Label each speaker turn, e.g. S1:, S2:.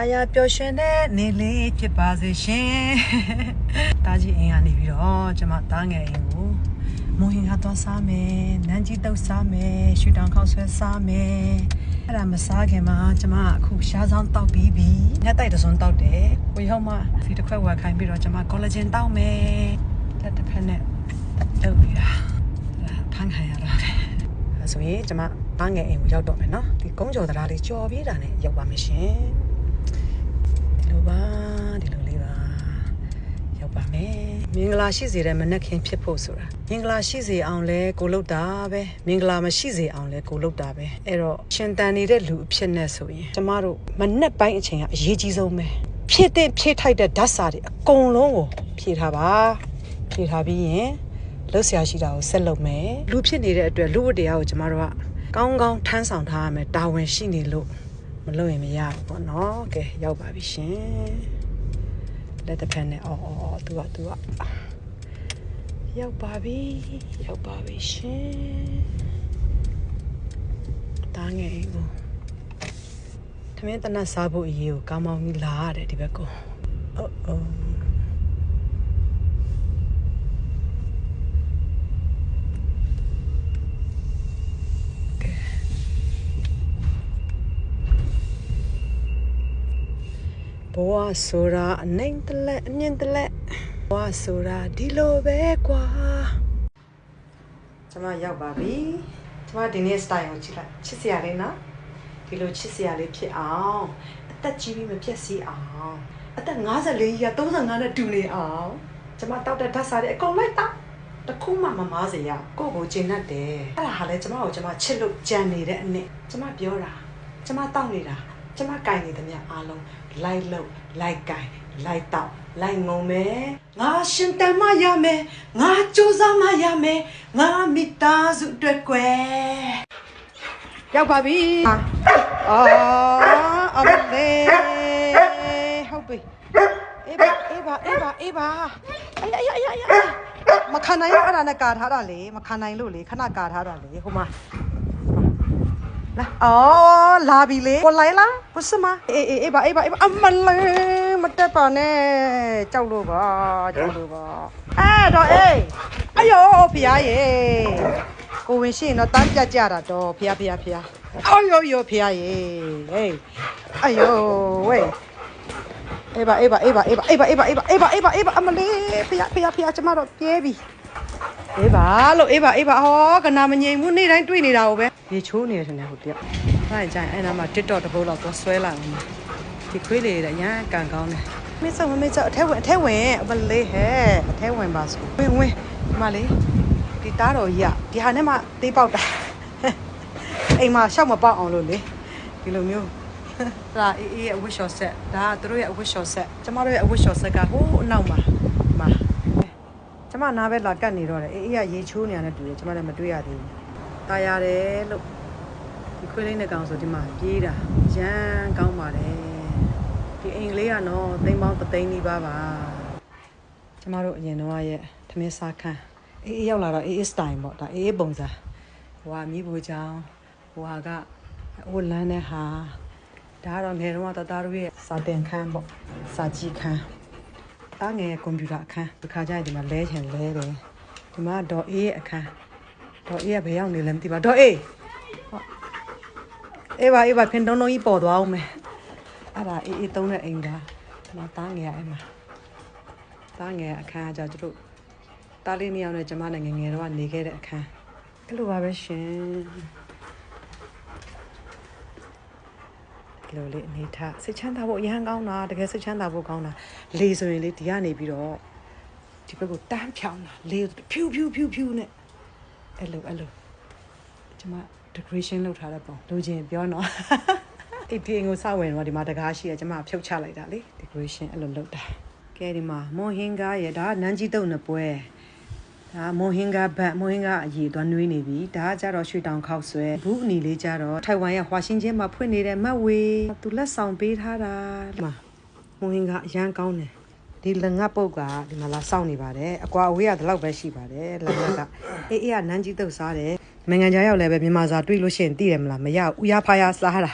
S1: အာရပျော်ရွှင်တဲ့နေလေးဖြစ်ပါစေရှင်။တာကြီးအိမ်ကနေပြီးတော့ကျွန်မတားငယ်အိမ်ကိုမွန်ဟင်ကသွားစားမယ်၊နန်းကြီးတုပ်စားမယ်၊ရွှေတောင်ခေါက်ဆွဲစားမယ်။အဲ့ဒါမစားခင်မှာကျွန်မအခုရှားဆောင်တောက်ပြီးပြီ။ညတိုက်တစ်စုံတောက်တယ်။ကိုရောက်မှဒီတစ်ခွက်ဝယ်ခိုင်းပြီးတော့ကျွန်မကောလာဂျင်တောက်မယ်။လက်တစ်ဖက်နဲ့တုပ်ပြီးတာ။ဖန်ခံရတော့တယ်။အဲဆိုရင်ကျွန်မတားငယ်အိမ်ကိုရောက်တော့မယ်နော်။ဒီကုန်းကျော်တရားလေးကြော်ပြီးတာနဲ့ရောက်ပါမယ်ရှင်။ဒီ လိုပါဒီလိုလေးပါရောက်ပါမယ်မင်္ဂလာရှိစေတဲ့မနက်ခင်းဖြစ်ဖို့ဆိုတာမင်္ဂလာရှိစေအောင်လဲကိုလုတ်တာပဲမင်္ဂလာမရှိစေအောင်လဲကိုလုတ်တာပဲအဲ့တော့ရှင်တန်နေတဲ့လူအဖြစ်နဲ့ဆိုရင်ကျမတို့မနက်ပိုင်းအချိန်ကအရေးကြီးဆုံးပဲဖြစ်တဲ့ဖြစ်ထိုက်တဲ့ဓာတ်စာတွေအကုန်လုံးကိုဖြည့်ထားပါဖြည့်ထားပြီးရင်လှုပ်ရှားရှိတာကိုဆက်လုပ်မယ်လူဖြစ်နေတဲ့အတွက်လူဝတ္တရားကိုကျမတို့ကကောင်းကောင်းထမ်းဆောင်ထားရမယ်တာဝန်ရှိနေလို့ မလို့ရင်မရဘူးပေါ့နော်ကဲရောက်ပါပြီရှင်လက်တစ်ဖက်နဲ့အော်အော်အော်သူကသူကရောက်ပါပြီရောက်ပါပြီရှင်တားငယ်ကိုသမင်းတနတ်စားဖို့အရေးကိုကောင်းမောင်းကြီးလာရတယ်ဒီဘက်ကိုအော်အော် ဘဝဆိုတာအနိုင်တလက်အမြင့်တလက်ဘဝဆိုတာဒီလိုပဲကွာကျွန်မရောက်ပါပြီကျွန်မဒီနေ့ style ကိုကြည့်လိုက်ချစ်စရာလေးနော်ဒီလိုချစ်စရာလေးဖြစ်အောင်အသက်ကြီးပြီးမပြည့်စည်အောင်အသက်54ရာ35နဲ့တူနေအောင်ကျွန်မတောက်တဲ့ဓာတ်စားတွေအကုန်လိုက်တောက်တခုမှမမားစေရကိုယ့်ကိုကျင်တတ်တယ်အဲ့ဒါဟာလဲကျွန်မကိုကျွန်မချစ်လို့ကြံနေတဲ့အနှစ်ကျွန်မပြောတာကျွန်မတောက်နေတာ ကျွန်မကင်နေသမျှအားလုံးလိုက်လို့လိုက်ကင်လိုက်တောက်လိုက်ငုံမယ်ငါရှင်တန်မရမယ်ငါစူးစမ်းမရမယ်ငါမိသားစုအတွက်ကွယ်ရောက်ပါပြီအော်အမလေးဟုတ်ပြီအေးပါအေးပါအေးပါအေးပါအေးအေးအေးအေးမခံနိုင်လို့အဲ့ဒါနဲ့ကာထားတာလေမခံနိုင်လို့လေခဏကာထားတာလေဟိုမှာ လာအော်လာပြီလေကိုလိုက်လားဘုစမအေးအေးအေးပါအေးပါအေးပါအမလေးမတက်ပါနဲ့ကြောက်လို့ပါကြောက်လို့ပါအဲ့တော့အေးအယောဖျားရေကိုဝင်ရှိရင်တော့တန်းကြကြတာတော့ဖျားဖျားဖျားအော်ယောယောဖျားရေဟေးအယောဝေးအေးပါအေးပါအေးပါအေးပါအေးပါအေးပါအေးပါအေးပါအေးပါအေးပါအမလေးဖျားဖျားဖျားကျမတော့ပြဲပြီအေးပါလို့အေးပါအေးပါဟောကနာမငြိမ်ဘူးနေ့တိုင်းတွေ့နေတာ ਉਹ ပဲ ရေချိုးနေတယ်ထင်တယ်ဟိုတယောက်အဲ့ဒါကြရင်အဲ့နာမှာ TikTok တစ်ပုတ်လောက်သွားဆွဲလာအောင်ဒီခွေးလေးတွေရမ်းကန်ကောင်းတယ်မေဆောမမေဆောအထဲဝင်အထဲဝင်အမလေးဟဲ့အထဲဝင်ပါဆိုဝင်ဝင်ဒီမလေးဒီသားတော်ကြီးอ่ะဒီဟာနဲ့မှသေးပေါက်တာအိမ်မှာရှောက်မပေါက်အောင်လို့လေဒီလိုမျိုးဒါအေးအေးရဲ့အဝတ်လျှော်ဆက်ဒါကသူတို့ရဲ့အဝတ်လျှော်ဆက်ကျမတို့ရဲ့အဝတ်လျှော်ဆက်ကဟိုးအနောက်မှာဒီမှာကျမနားပဲလာကတ်နေတော့တယ်အေးအေးကရေချိုးနေရတယ်တူတယ်ကျမလည်းမတွေ့ရသေးဘူး ตายရတယ်လို့ဒီခွေးလေးနဲ့ကောင်ဆိုဒီမှာပြေးတာရမ်းကောင်းပါတယ်ဒီအင်္ဂလိပ်ကနော်သိန်းပေါင်းသသိန်းနီးပါးပါကျမတို့အရင်တော့ရဲ့သမင်းစားခန်းအေးအေးရောက်လာတော့အေးအေးစတိုင်ပေါ့ဒါအေးအေးပုံစံဟိုဟာမိဖို့ချောင်းဟိုဟာကဟိုလမ်းနဲ့ဟာဒါကတော့ငယ်တော့တသားတို့ရဲ့စာတင်ခန်းပေါ့စာကြည့်ခန်း တားငယ်ကွန်ပျူတာအခန်းဒီခါကျရင်ဒီမှာလဲချင်လဲတယ်ဒီမှာဒေါ်အေးရဲ့အခန်း ဒေါ်အေးကဘယ်ရောက်နေလဲမသိပါဒေါ်အေးဟုတ်အေးပါအေးပါဖင်တုံးတုံးကြီးပေါ်သွားအောင်မယ်အဲ့ဒါအေးအေးသုံးတဲ့အိမ်ကဒီမှာတားငယ်ရအဲ့မှာတားငယ်အခန်းကကြာသူတို့တားလေးနှစ်ယောက်နဲ့ကျမနဲ့ငယ်ငယ်တော့ကနေခဲ့တဲ့အခန်းအဲ့လိုပါပဲရှင်ဒီလိုလေးအနေထားစိတ်ချမ်းသာဖို့အရန်ကောင်းတာတကယ်စိတ်ချမ်းသာဖို့ကောင်းတာလေဆိုရင်လေဒီကနေပြီးတော့ဒီဘက်ကိုတန်းဖြောင်းတာလေဖြူဖြူဖြူဖြူနဲ့ အဲ့လိုအဲ့လိုကျွန်မ decoration လုပ်ထားတဲ့ပုံလိုချင်ပြောနော်အဲ့ဒီအင်ကိုစဝင်တော့ဒီမှာတကားရှိရကျွန်မဖြုတ်ချလိုက်တာလေ decoration အဲ့လိုလုပ်တာကဲဒီမှာမွန်ဟင်းကားရဲ့ဒါကနန်းကြီးတုံနှစ်ပွဲဒါမွန်ဟင်းကားဘတ်မွန်ဟင်းကားအည်သွားနွေးနေပြီဒါကကြတော့ရွှေတောင်ခောက်ဆွဲဘူးအနီလေးကြတော့ထိုင်ဝမ်ရဲ့ဟွာရှင်းချင်းမှာဖွင့်နေတဲ့မတ်ဝေသူလက်ဆောင်ပေးထားတာဒီမှာမွန်ဟင်းကားအရန်ကောင်းတယ် ဒီလက်ငတ်ပုတ်ကဒီမှာလာစောင့်နေပါတယ်အကွာအဝေးကဒီလောက်ပဲရှိပါတယ်လက်ငတ်ကအေးအေးကနန်းကြီးတုတ်စားတယ်နိုင်ငံခြားရောက်လည်းပဲမြန်မာစာတွေ့လို့ရှိရင်သိတယ်မလားမရဘူးဥရဖားရစားတာ